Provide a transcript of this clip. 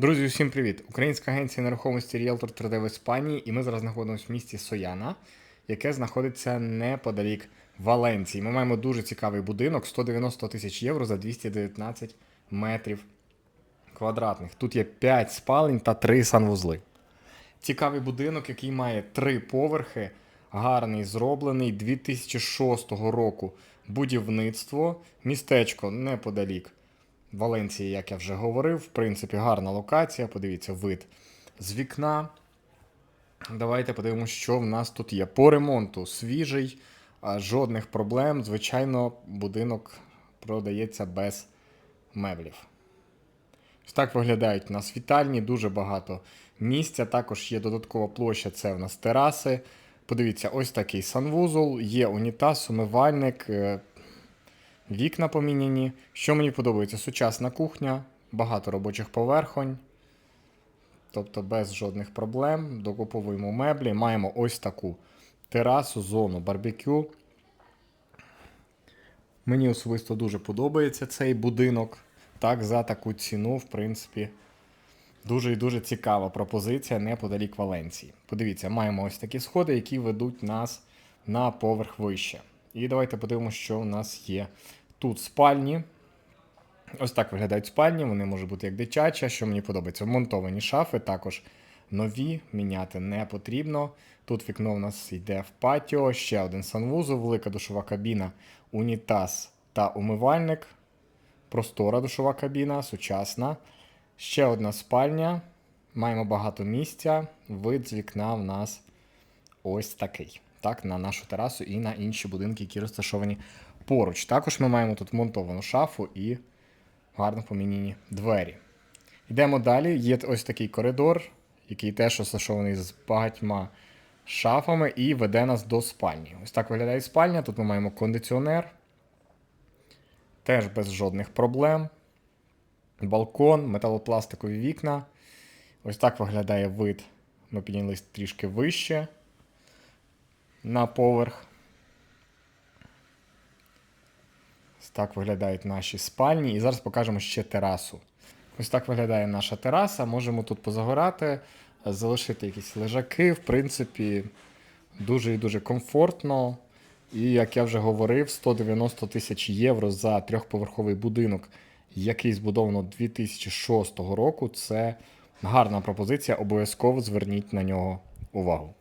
Друзі, усім привіт! Українська агенція нерухомості Realtor 3D в Іспанії, і ми зараз знаходимося в місті Сояна, яке знаходиться неподалік Валенції. Ми маємо дуже цікавий будинок 190 тисяч євро за 219 метрів квадратних. Тут є 5 спалень та 3 санвузли. Цікавий будинок, який має 3 поверхи, гарний, зроблений 2006 року будівництво, містечко неподалік Валенції, як я вже говорив, в принципі, гарна локація. Подивіться, вид з вікна. Давайте подивимося, що в нас тут є. По ремонту свіжий, жодних проблем. Звичайно, будинок продається без меблів. Так виглядають у нас вітальні, дуже багато місця. Також є додаткова площа, це в нас тераси. Подивіться, ось такий санвузол, є унітаз, умивальник, е, вікна поміняні. Що мені подобається? Сучасна кухня, багато робочих поверхонь. Тобто без жодних проблем. Докуповуємо меблі. Маємо ось таку терасу, зону барбекю. Мені особисто дуже подобається цей будинок. Так, за таку ціну, в принципі, дуже і дуже цікава пропозиція неподалік Валенції. Подивіться, маємо ось такі сходи, які ведуть нас на поверх вище. І давайте подивимося, що у нас є тут спальні. Ось так виглядають спальні, вони можуть бути як дитяча, що мені подобається. Вмонтовані шафи, також нові, міняти не потрібно. Тут вікно у нас йде в патіо, ще один санвузол, велика душова кабіна, унітаз та умивальник. Простора душова кабіна, сучасна. Ще одна спальня. Маємо багато місця. Вид з вікна в нас ось такий. Так, на нашу терасу і на інші будинки, які розташовані поруч. Також ми маємо тут монтовану шафу і гарно поміняні двері. Йдемо далі. Є ось такий коридор, який теж розташований з багатьма шафами і веде нас до спальні. Ось так виглядає спальня. Тут ми маємо кондиціонер. Теж без жодних проблем. Балкон, металопластикові вікна. Ось так виглядає вид. Ми піднялись трішки вище на поверх. Так виглядають наші спальні. І зараз покажемо ще терасу. Ось так виглядає наша тераса. Можемо тут позагорати, залишити якісь лежаки. В принципі, дуже і дуже комфортно. І як я вже говорив, 190 тисяч євро за трьохповерховий будинок, який збудовано 2006 року. Це гарна пропозиція. Обов'язково зверніть на нього увагу.